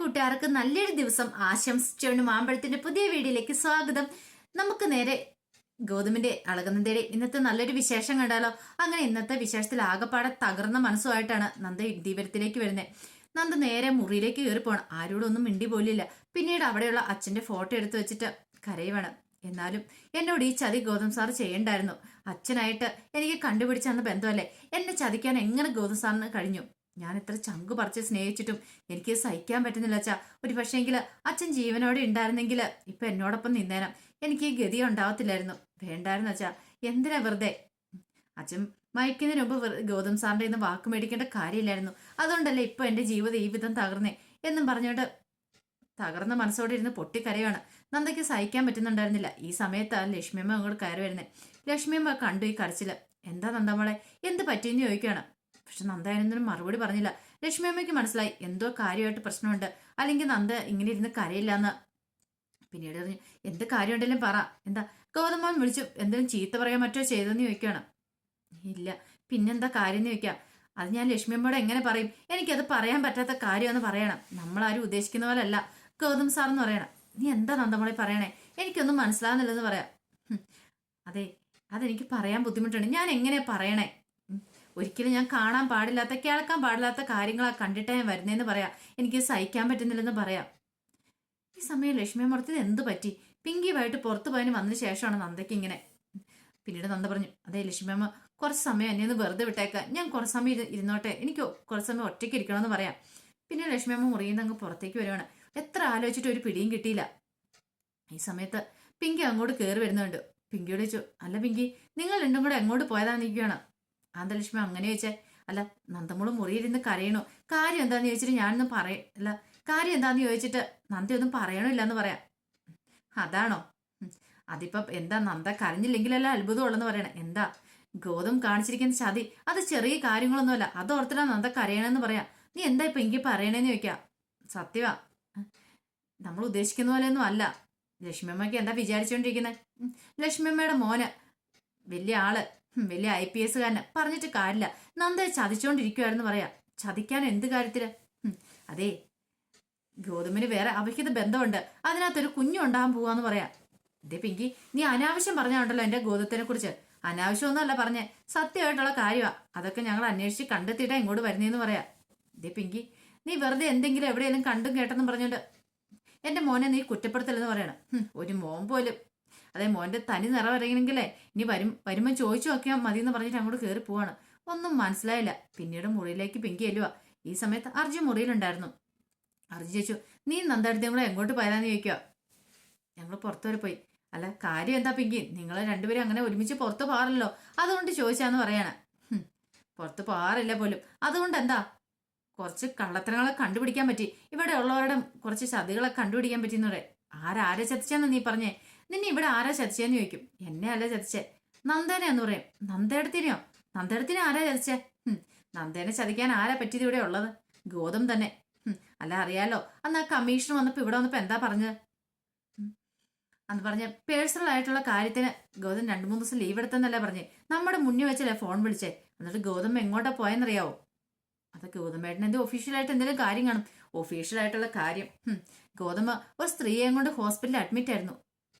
കൂട്ടുകാർക്ക് നല്ലൊരു ദിവസം ആശംസിച്ചുകൊണ്ട് മാമ്പഴത്തിന്റെ പുതിയ വീഡിയോയിലേക്ക് സ്വാഗതം. നമുക്ക് നേരെ ഗോതമ്പിന്റെ അളകുന്നതയുടെ ഇന്നത്തെ നല്ലൊരു വിശേഷം കണ്ടാലോ? അങ്ങനെ ഇന്നത്തെ വിശേഷത്തിൽ ആകെപ്പാടെ തകർന്ന മനസ്സുമായിട്ടാണ് നന്ദ ദീപരത്തിലേക്ക് വരുന്നത് നന്ദ നേരെ മുറിയിലേക്ക് കയറി പോകണം ആരോടൊന്നും മിണ്ടി പോലില്ല. പിന്നീട് അവിടെയുള്ള അച്ഛന്റെ ഫോട്ടോ എടുത്തു വെച്ചിട്ട് കരയുവാണ്. എന്നാലും എന്നോട് ഈ ചതി ഗോതം സാർ ചെയ്യണ്ടായിരുന്നു. അച്ഛനായിട്ട് എനിക്ക് കണ്ടുപിടിച്ച അന്ന് ബന്ധമല്ലേ? എന്നെ ചതിക്കാൻ എങ്ങനെ ഗോതം സാറിന് കഴിഞ്ഞു? ഞാൻ ഇത്ര ചങ്ക് പറിച്ച് സ്നേഹിച്ചിട്ടും എനിക്ക് സഹിക്കാൻ പറ്റുന്നില്ല അച്ഛാ. ഒരു പക്ഷേങ്കിൽ അച്ഛൻ ജീവനോടെ ഉണ്ടായിരുന്നെങ്കിൽ ഇപ്പൊ എന്നോടൊപ്പം നിന്നേനം എനിക്ക് ഈ ഗതി ഉണ്ടാവത്തില്ലായിരുന്നു. വേണ്ടായിരുന്നു അച്ഛാ. എന്തിനാ വെറുതെ? അച്ഛൻ മയക്കുന്നതിന് മുമ്പ് ഗൗതം സാറിന്റെ ഇന്ന് വാക്ക് മേടിക്കേണ്ട കാര്യമില്ലായിരുന്നു. അതുകൊണ്ടല്ലേ ഇപ്പൊ എന്റെ ജീവിതം ഈ വിധം തകർന്നേ? എന്നും പറഞ്ഞുകൊണ്ട് തകർന്ന മനസ്സോടെ ഇരുന്ന് പൊട്ടിക്കരയാണ്. നന്ദയ്ക്ക് സഹിക്കാൻ പറ്റുന്നുണ്ടായിരുന്നില്ല. ഈ സമയത്താണ് ലക്ഷ്മിയമ്മ അങ്ങോട്ട് കയറി വരുന്നത് ലക്ഷ്മിയമ്മ കണ്ടു ഈ കരച്ചിൽ. എന്താ നന്ദമോളെ എന്ത് പറ്റിയെന്ന് ചോദിക്കുകയാണ്. പക്ഷെ നന്ദ അതിനൊന്നും മറുപടി പറഞ്ഞില്ല. ലക്ഷ്മി അമ്മയ്ക്ക് മനസ്സിലായി എന്തോ കാര്യമായിട്ട് പ്രശ്നമുണ്ട്. അല്ലെങ്കിൽ നന്ദ ഇങ്ങനെ ഇരുന്ന് കരയില്ല എന്ന് പിന്നീട് പറഞ്ഞു എന്ത് കാര്യമുണ്ടെങ്കിലും പറ. എന്താ ഗൗതമോൻ വിളിച്ചു എന്തെങ്കിലും ചീത്ത പറയാൻ മറ്റോ ചെയ്തെന്ന് ചോദിക്കുകയാണ്. ഇല്ല പിന്നെന്താ കാര്യം എന്ന് ചോദിക്കാം. അത് ഞാൻ ലക്ഷ്മി അമ്മയോട് എങ്ങനെ പറയും? എനിക്കത് പറയാൻ പറ്റാത്ത കാര്യമെന്ന് പറയണം. നമ്മളാരും ഉദ്ദേശിക്കുന്ന പോലെ അല്ല ഗൗതം സാർ എന്ന് പറയണം. നീ എന്താ നന്ദമോളെ പറയണേ? എനിക്കൊന്നും മനസ്സിലാകുന്നില്ലെന്ന് പറയാം. അതെ അതെനിക്ക് പറയാൻ ബുദ്ധിമുട്ടുണ്ട്. ഞാൻ എങ്ങനെ പറയണേ. ഒരിക്കലും ഞാൻ കാണാൻ പാടില്ലാത്ത കേൾക്കാൻ പാടില്ലാത്ത കാര്യങ്ങളാ കണ്ടിട്ട് ഞാൻ വരുന്നതെന്ന് പറയാം. എനിക്ക് സഹിക്കാൻ പറ്റുന്നില്ലെന്ന് പറയാം. ഈ സമയം ലക്ഷ്മിയമ്മർത്തിന് എന്ത് പറ്റി? പിങ്കിയുമായിട്ട് പുറത്തു പോയതിന് വന്നതിന് ശേഷമാണ് നന്ദയ്ക്ക് ഇങ്ങനെ. പിന്നീട് നന്ദ പറഞ്ഞു അതെ ലക്ഷ്മിയമ്മ കുറച്ച് സമയം എന്നെ ഒന്ന് വെറുതെ വിട്ടേക്കാം. ഞാൻ കുറച്ച് സമയം ഇരു- ഇരുന്നോട്ടെ. എനിക്ക് കുറച്ച് സമയം ഒറ്റയ്ക്ക് ഇരിക്കണമെന്ന് പറയാം. പിന്നെ ലക്ഷ്മിയമ്മ മുറിയിൽ നിന്ന് അങ്ങ് പുറത്തേക്ക് വരുവാണ്. എത്ര ആലോചിച്ചിട്ട് ഒരു പിടിയും കിട്ടിയില്ല. ഈ സമയത്ത് പിങ്കി അങ്ങോട്ട് കയറി വരുന്നുണ്ട്. പിങ്കിയോട് ചോദിച്ചു അല്ല പിങ്കി നിങ്ങൾ രണ്ടും കൂടെ എങ്ങോട്ട് പോയതാന്ന് നിൽക്കുകയാണ് ആന്തലക്ഷ്മി അങ്ങനെ ചോദിച്ചേ അല്ല നന്ദമോൾ മുറിയിരുന്ന് കരയണോ? കാര്യം എന്താന്ന് ചോദിച്ചിട്ട് ഞാനൊന്നും പറയ അല്ല കാര്യം എന്താന്ന് ചോദിച്ചിട്ട് നന്ദിയൊന്നും പറയണില്ല എന്ന് പറയാം. അതാണോ? അതിപ്പം എന്താ നന്ദ കരഞ്ഞില്ലെങ്കിലല്ല അത്ഭുതമുള്ളെന്ന് പറയണേ? എന്താ ഗോതം കാണിച്ചിരിക്കുന്ന ചതി അത് ചെറിയ കാര്യങ്ങളൊന്നുമല്ല അത് ഓർത്തിട്ടാ നന്ദ കരയണെന്ന് പറയാം. നീ എന്താ ഇപ്പൊ എനിക്ക് പറയണേന്ന് ചോദിക്കാം? സത്യവാ. നമ്മൾ ഉദ്ദേശിക്കുന്ന പോലെയൊന്നും അല്ല. ലക്ഷ്മിയമ്മയ്ക്ക് എന്താ വിചാരിച്ചുകൊണ്ടിരിക്കുന്നത് ലക്ഷ്മിയമ്മയുടെ മോന് വലിയ ആൾ. വലിയ ഐ പി എസ്സുകാരന് പറഞ്ഞിട്ട് കാര്യമില്ല. നന്ദയെ ചതിച്ചോണ്ടിരിക്കുവായിരുന്നു പറയാ. ചതിക്കാൻ എന്ത് കാര്യത്തിൽ? അതെ അതേ ഗൗതമിന് വേറെ അവിഹിത ബന്ധമുണ്ട്. അതിനകത്തൊരു കുഞ്ഞുണ്ടാകാൻ പോവാന്ന് പറയാ. ഇതേ പിങ്കി നീ അനാവശ്യം പറഞ്ഞുണ്ടല്ലോ എന്റെ ഗോതത്തിനെ കുറിച്ച് അനാവശ്യമൊന്നുമല്ല പറഞ്ഞേ. സത്യമായിട്ടുള്ള കാര്യമാ അതൊക്കെ ഞങ്ങൾ അന്വേഷിച്ച് കണ്ടെത്തിയിട്ടാ ഇങ്ങോട്ട് വരുന്നേന്ന് പറയാ. ഇതേ പിങ്കി നീ വെറുതെ എന്തെങ്കിലും എവിടെയെങ്കിലും കണ്ടും കേട്ടെന്നും പറഞ്ഞോണ്ട് എന്റെ മോനെ നീ കുറ്റപ്പെടുത്തലെന്ന് പറയണം. ഒരു മോൻ പോലും അതെ മോന്റെ തനി നിറവറിയണമെങ്കിലേ ഇനി വരും വരുമ്പോൾ ചോദിച്ചു നോക്കിയാൽ മതി എന്ന് പറഞ്ഞിട്ട് അങ്ങോട്ട് കയറി പോവാണ്. ഒന്നും മനസ്സിലായില്ല. പിന്നീട് മുറിയിലേക്ക് പിങ്കി ചെല്ലുക ഈ സമയത്ത് അർജുൻ മുറിയിലുണ്ടായിരുന്നു. അർജുൻ ചോദിച്ചു നീ നന്ദടുത്ത് ഞങ്ങൾ എങ്ങോട്ട് പോയതാന്ന് ചോദിക്കുക ഞങ്ങൾ പുറത്തു വരെ പോയി. അല്ല കാര്യം എന്താ പിങ്കി? നിങ്ങൾ രണ്ടുപേരും അങ്ങനെ ഒരുമിച്ച് പുറത്ത് പോകാറില്ലല്ലോ. അതുകൊണ്ട് ചോദിച്ചാന്ന് പറയാണ്. പുറത്ത് പോകാറില്ല പോലും. അതുകൊണ്ട് എന്താ? കുറച്ച് കള്ളത്തരങ്ങളെ കണ്ടുപിടിക്കാൻ പറ്റി. ഇവിടെ ഉള്ളവരുടെ കുറച്ച് ചതികളെ കണ്ടുപിടിക്കാൻ പറ്റിയെന്ന് പറയാം ആരാരെ ചതിച്ചാന്ന് നീ പറഞ്ഞേ? നിന്നെ ഇവിടെ ആരാ ചതിച്ചേന്ന് ചോദിക്കും. എന്നെ അല്ല ചതിച്ചേ. നന്ദേനെ എന്ന് പറയും. നന്ദേടത്തിനെയോ? നന്ദേടത്തിനെ ആരാ ചതിച്ചേ? നന്ദേനെ ചതിക്കാൻ ആരാ പറ്റിയത് ഇവിടെ ഉള്ളത്? ഗോതം തന്നെ. അല്ല അറിയാലോ. അന്ന് ആ കമ്മീഷൻ വന്നപ്പോ ഇവിടെ വന്നപ്പോ എന്താ പറഞ്ഞത്? അന്ന് പറഞ്ഞ പേഴ്സണൽ ആയിട്ടുള്ള കാര്യത്തിന് ഗൗതം രണ്ടു മൂന്ന് ദിവസം ലീവ് എടുത്തെന്നല്ലേ പറഞ്ഞേ. നമ്മുടെ മുന്നിൽ വെച്ചല്ലേ ഫോൺ വിളിച്ചേ. എന്നിട്ട് ഗൗതം എങ്ങോട്ടാ പോയെന്നറിയാവോ? അത് ഗൗതമേട്ടൻ എന്തോ ഒഫീഷ്യലായിട്ട് എന്തെങ്കിലും കാര്യം കാണും. ഒഫീഷ്യലായിട്ടുള്ള കാര്യം. ഗൗതമ ഒരു സ്ത്രീയെ കൊണ്ട് ഹോസ്പിറ്റലിൽ അഡ്മിറ്റ് ആയിരുന്നു.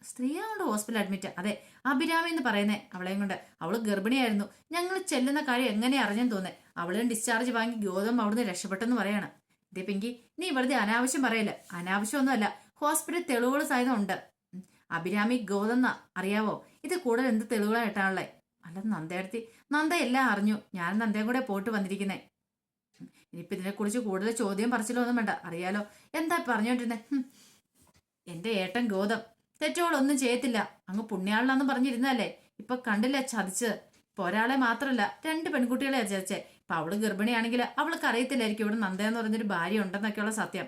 സ്ത്രീയെ കൊണ്ട് ഹോസ്പിറ്റലിൽ അഡ്മിറ്റ് അതെ അഭിരാമി എന്ന് പറയുന്നേ അവളെയും കൊണ്ട്. അവൾ ഗർഭിണിയായിരുന്നു. ഞങ്ങൾ ചെല്ലുന്ന കാര്യം എങ്ങനെ അറിഞ്ഞെന്ന് തോന്നേ അവളും ഡിസ്ചാർജ് വാങ്ങി ഗോതമ്പ് അവിടുന്ന് രക്ഷപ്പെട്ടെന്ന് പറയാണ്. ഇതേ പിങ്കി നീ വെറുതെ അനാവശ്യം പറയല്ല? അനാവശ്യമൊന്നുമല്ല ഹോസ്പിറ്റൽ തെളിവുകൾ സഹിതം ഉണ്ട്. അഭിരാമി ഗൗതം അറിയാവോ? ഇത് കൂടുതൽ എന്ത് തെളിവുകളായിട്ടാണല്ലേ അല്ല നന്ദയടുത്തി നന്ദ എല്ലാം അറിഞ്ഞു. ഞാൻ നന്ദയും കൂടെ പോയിട്ട് വന്നിരിക്കുന്നേ. ഇനിയിപ്പോൾ ഇതിനെക്കുറിച്ച് കൂടുതൽ ചോദ്യം പറച്ചിലൊന്നും വേണ്ട. അറിയാലോ. എന്താ പറഞ്ഞോണ്ടിരുന്നേ? എന്റെ ഏട്ടൻ ഗൗതം തെറ്റുകളൊന്നും ചെയ്യത്തില്ല. അങ്ങ് പുണ്യാളാന്ന് പറഞ്ഞിരുന്നല്ലേ ഇപ്പൊ കണ്ടില്ല ചതിച്ച്? ഇപ്പൊ ഒരാളെ മാത്രല്ല രണ്ട് പെൺകുട്ടികളെ ചതിച്ചേ. ഇപ്പൊ അവൾ ഗർഭിണിയാണെങ്കിൽ അവൾക്ക് അറിയത്തില്ലായിരിക്കും ഇവിടെ നന്ദ എന്ന് പറഞ്ഞൊരു ഭാര്യ ഉണ്ടെന്നൊക്കെയുള്ള സത്യം.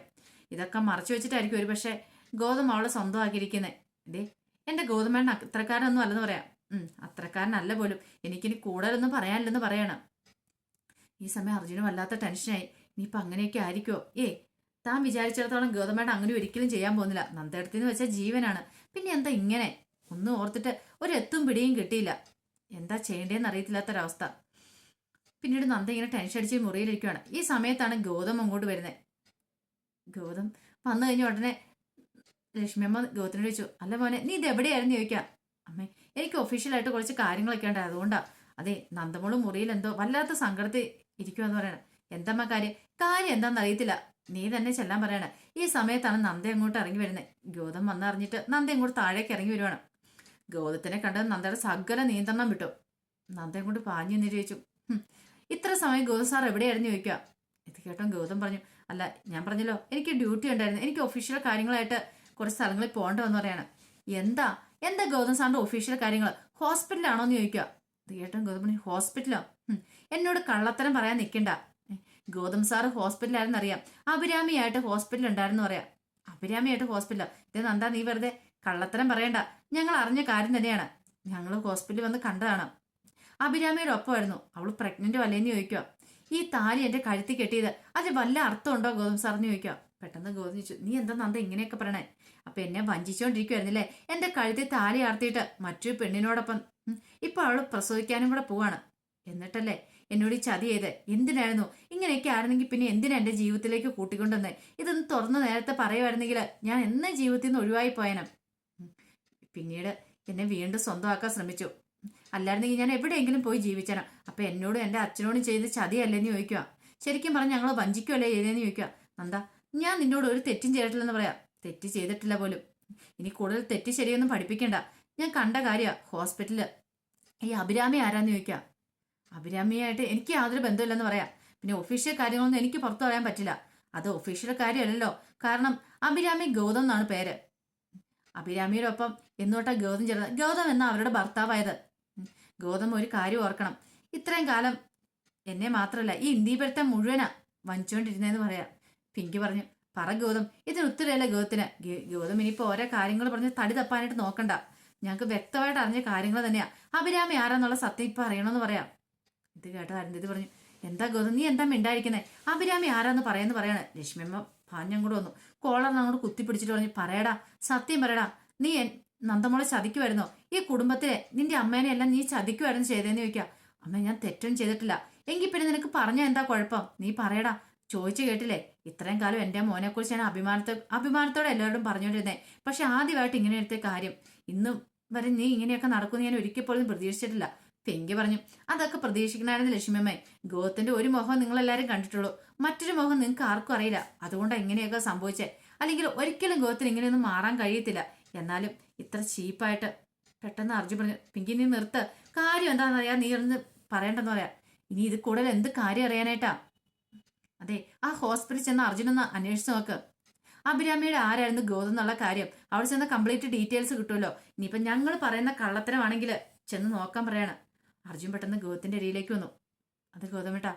ഇതൊക്കെ മറച്ചു വെച്ചിട്ടായിരിക്കും ഒരു പക്ഷേ ഗോതമ്പ് അവളെ സ്വന്തമാക്കിയിരിക്കുന്നത് ഇതേ എന്റെ ഗൗതമേണ്ണ അത്രക്കാരനൊന്നും അല്ലെന്ന് പറയാം. ഉം അത്രക്കാരനല്ല പോലും. എനിക്കിനി കൂടുതലൊന്നും പറയാനില്ലെന്ന് പറയണം. ഈ സമയം അർജുനും വല്ലാത്ത ടെൻഷനായി. ഇനിയിപ്പൊ അങ്ങനെയൊക്കെ ആയിരിക്കുമോ ഏ താൻ വിചാരിച്ചിടത്തോളം ഗൗതമേട്ട അങ്ങനെ ഒരിക്കലും ചെയ്യാൻ പോകുന്നില്ല. നന്ദേടത്തിന്ന് വെച്ചാൽ ജീവനാണ്. പിന്നെ എന്താ ഇങ്ങനെ? ഒന്നും ഓർത്തിട്ട് ഒരു എത്തും പിടിയും കിട്ടിയില്ല. എന്താ ചെയ്യേണ്ടതെന്ന് അറിയത്തില്ലാത്തൊരവസ്ഥ. പിന്നീട് നന്ദ ഇങ്ങനെ ടെൻഷൻ അടിച്ച് മുറിയിലിരിക്കുകയാണ് ഈ സമയത്താണ് ഗൗതം അങ്ങോട്ട് വരുന്നത് ഗൗതം വന്നു കഴിഞ്ഞ ഉടനെ ലക്ഷ്മിയമ്മ ഗൗതത്തിനോട് ചോദിച്ചു അല്ല മോനെ നീ ഇത് എവിടെയായിരുന്നു? ചോദിക്കാം. അമ്മേ എനിക്ക് ഒഫീഷ്യലായിട്ട് കുറച്ച് കാര്യങ്ങളൊക്കെ ഉണ്ട്. അതുകൊണ്ടാ. അതെ നന്ദമോൾ മുറിയിൽ എന്തോ വല്ലാത്ത സങ്കടത്തിൽ ഇരിക്കുമെന്ന് പറയണം. എന്തമ്മ കാര്യം? കാര്യം എന്താണെന്ന് അറിയത്തില്ല. നീ തന്നെ ചെല്ലാൻ പറയണ. ഈ സമയത്താണ് നന്ദ അങ്ങോട്ട് ഇറങ്ങി വരുന്നത് ഗൗതം വന്നറിഞ്ഞിട്ട് നന്ദ അങ്ങോട്ട് താഴേക്ക് ഇറങ്ങി വരുവാണ്. ഗൗതത്തിനെ കണ്ടത് നന്ദയുടെ സകല നിയന്ത്രണം വിട്ടു. നന്ദ അങ്ങോട്ട് പാഞ്ഞു എന്ന് ചോദിച്ചു. ഇത്ര സമയം ഗൗതം സാർ എവിടെയായിരുന്നു ചോദിക്കുക? ഇത് കേട്ടോ ഗൗതം പറഞ്ഞു. അല്ല ഞാൻ പറഞ്ഞല്ലോ എനിക്ക് ഡ്യൂട്ടി ഉണ്ടായിരുന്നു. എനിക്ക് ഒഫീഷ്യൽ കാര്യങ്ങളായിട്ട് കുറച്ച് സ്ഥലങ്ങളിൽ പോകേണ്ട എന്ന് പറയാണ്. എന്താ? എന്താ ഗൗതം സാറിന്റെ ഒഫീഷ്യൽ കാര്യങ്ങൾ? ഹോസ്പിറ്റലാണോ എന്ന് ചോദിക്കുക. ഇത് കേട്ടോ ഗൗതം പറഞ്ഞു ഹോസ്പിറ്റലോ? എന്നോട് കള്ളത്തരം പറയാൻ നിൽക്കണ്ട. ഗൗതം സാറ് ഹോസ്പിറ്റലായിരുന്നു അറിയാം. അഭിരാമിയായിട്ട് ഹോസ്പിറ്റലിൽ ഉണ്ടായിരുന്നു പറയാം. അഭിരാമിയായിട്ട് ഹോസ്പിറ്റലോ. ഇത് നന്ദാ നീ വെറുതെ കള്ളത്തരം പറയണ്ട. ഞങ്ങൾ അറിഞ്ഞ കാര്യം തന്നെയാണ്. ഞങ്ങൾ ഹോസ്പിറ്റലിൽ വന്ന് കണ്ടതാണ്. അഭിരാമിയുടെ ഒപ്പമായിരുന്നു. അവൾ പ്രഗ്നന്റ് അല്ലേന്ന് ചോദിക്കുക ഈ താലി എന്റെ കഴുത്തി കെട്ടിയത്. അതിന് വല്ല അർത്ഥമുണ്ടോ ഗോതം സാറിന് ചോദിക്കുക പെട്ടെന്ന് ഗോതം ചോദിച്ചു നീ എന്താ നന്ദ ഇങ്ങനെയൊക്കെ പറയണേ? അപ്പൊ എന്നെ വഞ്ചിച്ചുകൊണ്ടിരിക്കുവായിരുന്നില്ലേ എന്റെ കഴുത്തിൽ താലി ആർത്തിയിട്ട് മറ്റൊരു പെണ്ണിനോടൊപ്പം ഇപ്പൊ അവൾ പ്രസവിക്കാനും കൂടെ പോവാണ്. എന്നിട്ടല്ലേ എന്നോട് ഈ ചതി ചെയ്ത്. എന്തിനായിരുന്നു? ഇങ്ങനെയൊക്കെ ആയിരുന്നെങ്കിൽ പിന്നെ എന്തിനാ എന്റെ ജീവിതത്തിലേക്ക് കൂട്ടിക്കൊണ്ടുവന്ന്? ഇതൊന്ന് തുറന്ന് നേരത്തെ പറയുമായിരുന്നെങ്കിൽ ഞാൻ എന്ന ജീവിതത്തിൽ നിന്ന് ഒഴിവായി പോയനം. പിന്നീട് എന്നെ വീണ്ടും സ്വന്തമാക്കാൻ ശ്രമിച്ചു. അല്ലായിരുന്നെങ്കിൽ ഞാൻ എവിടെയെങ്കിലും പോയി ജീവിച്ചണം അപ്പൊ എന്നോടും എന്റെ അച്ഛനോടും ചെയ്ത് ചതിയല്ലെന്ന് ചോദിക്കുക. ശരിക്കും പറഞ്ഞ് ഞങ്ങളെ വഞ്ചിക്കുമല്ലേ ചെയ്തതെന്ന് ചോദിക്കുക. നന്ദ ഞാൻ നിന്നോട് ഒരു തെറ്റും ചെയ്തിട്ടില്ലെന്ന് പറയാം. തെറ്റ് ചെയ്തിട്ടില്ല പോലും. ഇനി കൂടുതൽ തെറ്റ് ശരിയൊന്നും പഠിപ്പിക്കണ്ട. ഞാൻ കണ്ട കാര്യമാണ് ഹോസ്പിറ്റലിൽ. ഈ അഭിരാമി ആരാന്ന് ചോദിക്കുക. അഭിരാമിയായിട്ട് എനിക്ക് യാതൊരു ബന്ധമില്ലെന്ന് പറയാം. പിന്നെ ഒഫീഷ്യൽ കാര്യങ്ങളൊന്നും എനിക്ക് പുറത്തു പറയാൻ പറ്റില്ല. അത് ഒഫീഷ്യൽ കാര്യമല്ലല്ലോ. കാരണം അഭിരാമി ഗൗതം എന്നാണ് പേര്. അഭിരാമിയുടെ ഒപ്പം എന്നോട്ടാ ഗൗതം ചേർന്നത്. ഗൗതം എന്ന അവരുടെ ഭർത്താവായത്. ഗൗതം ഒരു കാര്യം ഓർക്കണം. ഇത്രയും കാലം എന്നെ മാത്രമല്ല ഈ ഇന്ത്യപുരത്തെ മുഴുവനാ വഞ്ചുകൊണ്ടിരുന്നതെന്ന് പറയാം. പിങ്കി പറഞ്ഞു പറ ഗൗതം ഇതിന് ഉത്തരവല്ല ഗൗതത്തിന്. ഗൗതം ഇനിയിപ്പോ ഓരോ കാര്യങ്ങൾ പറഞ്ഞ് തടി തപ്പാനായിട്ട് നോക്കണ്ട. ഞങ്ങൾക്ക് വ്യക്തമായിട്ട് അറിഞ്ഞ കാര്യങ്ങൾ തന്നെയാ. അഭിരാമി ആരാന്നുള്ള സത്യം ഇപ്പൊ അറിയണമെന്ന് പറയാം. ഇത് കേട്ട അരുന്ധതി പറഞ്ഞു എന്താ ഗൗതം നീ എന്താ മിണ്ടായിരിക്കുന്നേ? അഭിരാമി ആരാന്ന് പറയാന്ന് പറയണേ. ലക്ഷ്മിയമ്മ ഭാഞ്ഞം കൂടെ വന്നു. കോളർ അങ്ങോട്ട് കുത്തിപ്പിടിച്ചിട്ട് പറഞ്ഞു പറയടാ സത്യം പറയടാ നീ നന്ദമോളെ ചതിക്കുമായിരുന്നോ ഈ കുടുംബത്തിലെ നിന്റെ അമ്മേനെ എല്ലാം നീ ചതിക്കുമായിരുന്നു ചെയ്തതെന്ന് ചോദിക്കാം. അമ്മ ഞാൻ തെറ്റൊന്നും ചെയ്തിട്ടില്ല. എങ്കിൽ പിന്നെ നിനക്ക് പറഞ്ഞാൽ എന്താ കുഴപ്പം? നീ പറയടാ. ചോദിച്ചു കേട്ടില്ലേ ഇത്രയും കാലം എന്റെ മോനെ കുറിച്ച് ഞാൻ അഭിമാനത്തെ അഭിമാനത്തോടെ എല്ലാവരോടും പറഞ്ഞുകൊണ്ടിരുന്നേ. പക്ഷെ ആദ്യമായിട്ട് ഇങ്ങനെ എടുത്ത കാര്യം. ഇന്നും വരെ നീ ഇങ്ങനെയൊക്കെ നടക്കുമെന്ന് ഞാൻ ഒരിക്കൽ പോലും പ്രതീക്ഷിച്ചിട്ടില്ല. പെങ്കി പറഞ്ഞു അതൊക്കെ പ്രതീക്ഷിക്കണമായിരുന്നു ലക്ഷ്മിയമ്മേ. ഗോത്തിന്റെ ഒരു മുഖം എല്ലാരും കണ്ടിട്ടുള്ളൂ. മറ്റൊരു മുഖം നിങ്ങൾക്ക് ആർക്കും അറിയില്ല. അതുകൊണ്ട് ഇങ്ങനെയൊക്കെ സംഭവിച്ചേ. അല്ലെങ്കിൽ ഒരിക്കലും ഗോത്തിന് ഇങ്ങനെയൊന്നും മാറാൻ കഴിയത്തില്ല. എന്നാലും ഇത്ര ചീപ്പായിട്ട് പെട്ടെന്ന് അർജുൻ പറഞ്ഞു പിങ്കി നീ നിർത്ത്. കാര്യം എന്താണെന്ന് അറിയാം നീ ഒന്ന് പറയണ്ടെന്ന് പറയാം. ഇനി ഇത് കൂടുതൽ എന്ത് കാര്യം അറിയാനായിട്ടാ? അതെ ആ ഹോസ്പിറ്റലിൽ ചെന്ന് അർജുനൊന്ന് അന്വേഷിച്ച് നോക്ക്. അഭിരാമിയുടെ ആരായിരുന്നു ഗോതം എന്നുള്ള കാര്യം. അവിടെ ചെന്ന കംപ്ലീറ്റ് ഡീറ്റെയിൽസ് കിട്ടുമല്ലോ. ഇനിയിപ്പം ഞങ്ങൾ പറയുന്ന കള്ളത്തരമാണെങ്കിൽ ചെന്ന് നോക്കാൻ പറയാണ്. അർജുൻ പെട്ടെന്ന് ഗൗതത്തിന്റെ അരിയിലേക്ക് വന്നു. അത് ഗൗതമേട്ടാ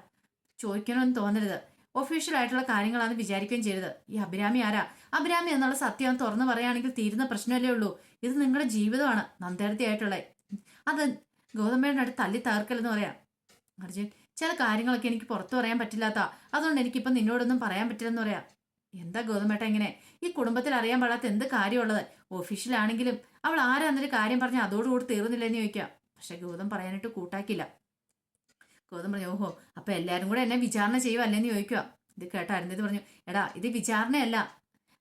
ചോദിക്കണമെന്ന് തോന്നരുത്. ഒഫീഷ്യൽ ആയിട്ടുള്ള കാര്യങ്ങളാണ് വിചാരിക്കുകയും ചെയ്യരുത്. ഈ അഭിരാമി ആരാ? അഭിരാമി എന്നുള്ള സത്യം തുറന്നു പറയുകയാണെങ്കിൽ തീരുന്ന പ്രശ്നമല്ലേ ഉള്ളൂ. ഇത് നിങ്ങളുടെ ജീവിതമാണ്. നന്ദേർത്തി ആയിട്ടുള്ളത് അത് ഗൗതമേടെ അടുത്ത് തല്ലി തകർക്കലെന്ന് പറയാം. അർജുൻ ചില കാര്യങ്ങളൊക്കെ എനിക്ക് പുറത്തു പറയാൻ പറ്റില്ലാത്ത അതുകൊണ്ട് എനിക്കിപ്പം നിന്നോടൊന്നും പറയാൻ പറ്റില്ലെന്ന് പറയാം. എന്താ ഗൗതമേട്ട ഇങ്ങനെ? ഈ കുടുംബത്തിൽ അറിയാൻ പാടാത്ത എന്ത് കാര്യമുള്ളത്? ഓഫീഷ്യലാണെങ്കിലും അവൾ ആരാന്നൊരു കാര്യം പറഞ്ഞ് അതോടുകൂടി തീർന്നില്ലെന്ന് ചോദിക്കാം. പക്ഷെ ഗൗതം പറയാനായിട്ട് കൂട്ടാക്കില്ല ഗൗതം പറഞ്ഞു ഓഹോ അപ്പൊ എല്ലാവരും കൂടെ എന്നെ വിചാരണ ചെയ്യുമല്ലെന്ന് ചോദിക്കുക ഇത് കേട്ട അരുന്നത് പറഞ്ഞു എടാ ഇത് വിചാരണയല്ല.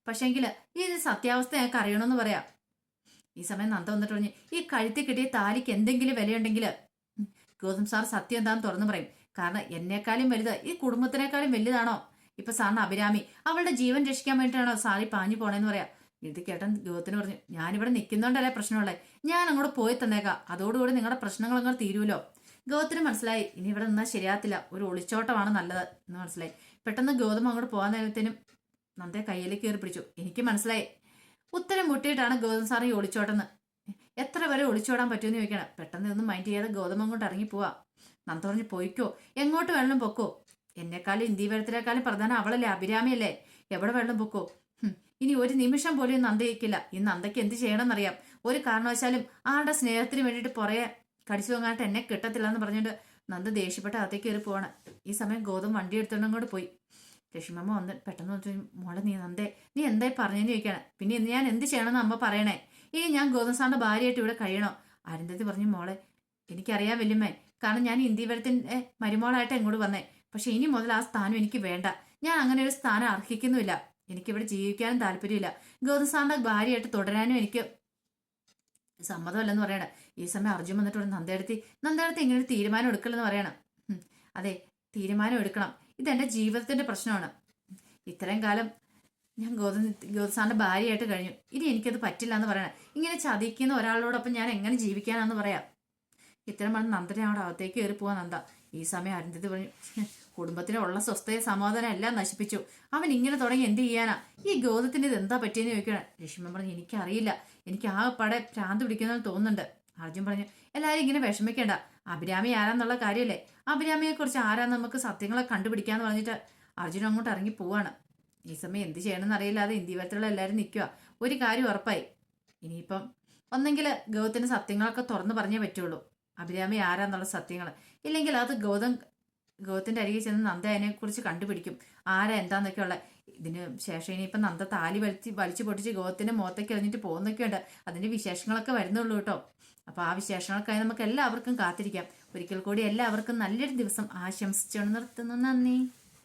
പക്ഷെങ്കിൽ ഈ സത്യാവസ്ഥ ഞങ്ങൾക്ക് അറിയണമെന്ന് പറയാം. ഈ സമയം നന്ദ വന്നിട്ട് പറഞ്ഞു ഈ കഴുത്തി കിട്ടിയ താലിക്ക് എന്തെങ്കിലും വിലയുണ്ടെങ്കിൽ ഗൗതം സാർ സത്യം എന്താന്ന് തുറന്നു പറയും. കാരണം എന്നെക്കാളും വലുത് ഈ കുടുംബത്തിനേക്കാളും വലുതാണോ? ഇപ്പൊ സാറിന് അഭിരാമി അവളുടെ ജീവൻ രക്ഷിക്കാൻ വേണ്ടിയിട്ടാണോ സാറി പാഞ്ഞു പോണേന്ന് പറയാം. ഇത് കേട്ടൻ ഗൗതത്തിന് പറഞ്ഞു ഞാനിവിടെ നിൽക്കുന്നോണ്ടല്ലേ പ്രശ്നമുള്ളത് ഞാൻ അങ്ങോട്ട് പോയി തന്നേക്കാം. അതോടുകൂടി നിങ്ങളുടെ പ്രശ്നങ്ങൾ അങ്ങോട്ട് തീരുമല്ലോ ഗൗതത്തിന് മനസ്സിലായി ഇനി ഇവിടെ നിന്നാൽ ശരിയാത്തില്ല ഒരു ഒളിച്ചോട്ടമാണ് നല്ലത്. എന്ന് മനസ്സിലായി. പെട്ടെന്ന് ഗൗതം അങ്ങോട്ട് പോകാൻ നേരത്തേനും നന്ദയെ കയ്യിലേക്ക് കയറി പിടിച്ചു. എനിക്ക് മനസ്സിലായി. ഉത്തരം മുട്ടിയിട്ടാണ് ഗൗതം സാർ ഈ ഒളിച്ചോട്ടെന്ന്. എത്ര വരെ ഒളിച്ചോടാൻ പറ്റുമെന്ന് ചോദിക്കണം. പെട്ടെന്ന് ഒന്നും മൈൻഡ് ചെയ്യാതെ ഗൗതം അങ്ങോട്ട് ഇറങ്ങി പോവാ. നന്ദ പറഞ്ഞു പോയിക്കോ. എങ്ങോട്ട് വെള്ളം പൊക്കോ. എന്നെക്കാളും ഇന്ത്യ വരത്തിലേക്കാളും പ്രധാനം അവളല്ലേ? അഭിരാമിയല്ലേ? എവിടെ വെള്ളം പൊക്കോ. ഇനി ഒരു നിമിഷം പോലും നന്ദയിക്കില്ല ഇന്ന് നന്ദയ്ക്ക് എന്ത് ചെയ്യണമെന്നറിയാം. ഒരു കാരണവശാലും ആളുടെ സ്നേഹത്തിന് വേണ്ടിയിട്ട് പുറകെ കടിച്ചു വാങ്ങാട്ട് എന്നെ കിട്ടത്തില്ല എന്ന് പറഞ്ഞിട്ട് നന്ദ ദേഷ്യപ്പെട്ട് അകത്തേക്ക് കയറി പോവാണ്. ഈ സമയം ഗോതം വണ്ടി എടുത്തോണ്ടും കൂടെ പോയി. ലക്ഷ്മമ്മ വന്ന് പെട്ടെന്ന് വന്നിട്ട് മോളെ നീ നന്ദേ നീ എന്തായി പറഞ്ഞെന്ന് ചോദിക്കാണ്. പിന്നെ ഇന്ന് ഞാൻ എന്ത് ചെയ്യണമെന്ന് അമ്മ പറയണേ. ഇനി ഞാൻ ഗോതം സാറിന്റെ ഭാര്യയായിട്ട് ഇവിടെ കഴിയണോ? അരുന്ധതി പറഞ്ഞു മോളെ എനിക്കറിയാം വല്യമ്മേ. കാരണം ഞാൻ ഇന്ത്യവരത്തിന്റെ മരുമോളായിട്ട് ഇങ്ങോട്ട് വന്നേ. പക്ഷെ ഇനി മുതൽ ആ സ്ഥാനം എനിക്ക് വേണ്ട. ഞാൻ അങ്ങനെ ഒരു സ്ഥാനം അർഹിക്കുന്നുമില്ല. എനിക്കിവിടെ ജീവിക്കാനും താല്പര്യമില്ല. ഗൗതസാറിന്റെ ഭാര്യയായിട്ട് തുടരാനും എനിക്ക് സമ്മതമല്ലെന്ന് പറയണം. ഈ സമയം അർജുൻ വന്നിട്ട് നന്ദേടത്തി നന്ദേടത്തി ഇങ്ങനെ ഒരു തീരുമാനം എടുക്കലെന്ന് പറയണം. അതെ തീരുമാനം എടുക്കണം. ഇതെന്റെ ജീവിതത്തിന്റെ പ്രശ്നമാണ്. ഇത്രയും കാലം ഞാൻ ഗോത ഗൗതം സാറിന്റെ ഭാര്യയായിട്ട് കഴിഞ്ഞു. ഇനി എനിക്കത് പറ്റില്ല എന്ന് പറയണം. ഇങ്ങനെ ചതിക്കുന്ന ഒരാളോടൊപ്പം ഞാൻ എങ്ങനെ ജീവിക്കാനാന്ന് പറയാം. ഇത്രയും പറഞ്ഞ് നന്ദനെ അവിടെ അകത്തേക്ക് കയറി പോവാൻ നന്ദ. ഈ സമയം അരുന്ധതി പറഞ്ഞു. "ഹ്, കുടുംബത്തിന് ഉള്ള സ്വസ്ഥയ സമാധാനം എല്ലാം നശിപ്പിച്ചു. അവൻ ഇങ്ങനെ തുടങ്ങി എന്ത് ചെയ്യാനാ? ഈ ഗോതത്തിന്റെ ഇത് എന്താ പറ്റിയെന്ന് ചോദിക്കണം ലക്ഷ്മൺ പറഞ്ഞു എനിക്കറിയില്ല. എനിക്ക് ആ പടെ ഭ്രാന്ത് പിടിക്കുന്നതെന്ന് തോന്നുന്നുണ്ട്. അർജുൻ പറഞ്ഞു എല്ലാവരും ഇങ്ങനെ വിഷമിക്കേണ്ട. അഭിരാമി ആരാന്നുള്ള കാര്യമല്ലേ? അഭിരാമിയെ കുറിച്ച് ആരാന്ന് നമുക്ക് സത്യങ്ങളെ കണ്ടുപിടിക്കാന്ന് പറഞ്ഞിട്ട് അർജുൻ അങ്ങോട്ട് ഇറങ്ങി പോവാണ്. ഈ സമയം എന്ത് ചെയ്യണമെന്ന് അറിയില്ലാതെ ഇന്ത്യവരത്തിലുള്ള എല്ലാവരും നിൽക്കുക ഒരു കാര്യം ഉറപ്പായി. ഇനിയിപ്പം ഒന്നെങ്കിൽ ഗൗതത്തിന് സത്യങ്ങളൊക്കെ തുറന്നു പറഞ്ഞേ പറ്റുള്ളൂ. അഭിരാമി ആരാന്നുള്ള സത്യങ്ങൾ ഇല്ലെങ്കിൽ അത് ഗൗതം ഗൗതത്തിന്റെ അരികെ ചെന്ന് നന്ദ അതിനെ കുറിച്ച് കണ്ടുപിടിക്കും. ആരാ എന്താന്നൊക്കെയുള്ള ഇതിന് ശേഷം ഇനിയിപ്പം നന്ദ താലി വലിച്ച് വലിച്ചു പൊട്ടിച്ച് ഗോത്തിന്റെ മുഖത്തേക്ക് എറിഞ്ഞിട്ട് പോകുന്നൊക്കെ ഉണ്ട്. അതിന്റെ വിശേഷങ്ങളൊക്കെ വരുന്നുള്ളൂ കേട്ടോ. അപ്പൊ ആ വിശേഷങ്ങൾക്കായി നമുക്ക് എല്ലാവർക്കും കാത്തിരിക്കാം. ഒരിക്കൽ കൂടി എല്ലാവർക്കും നല്ലൊരു ദിവസം ആശംസിച്ചുകൊണ്ട് നിർത്തുന്നു. നന്ദി.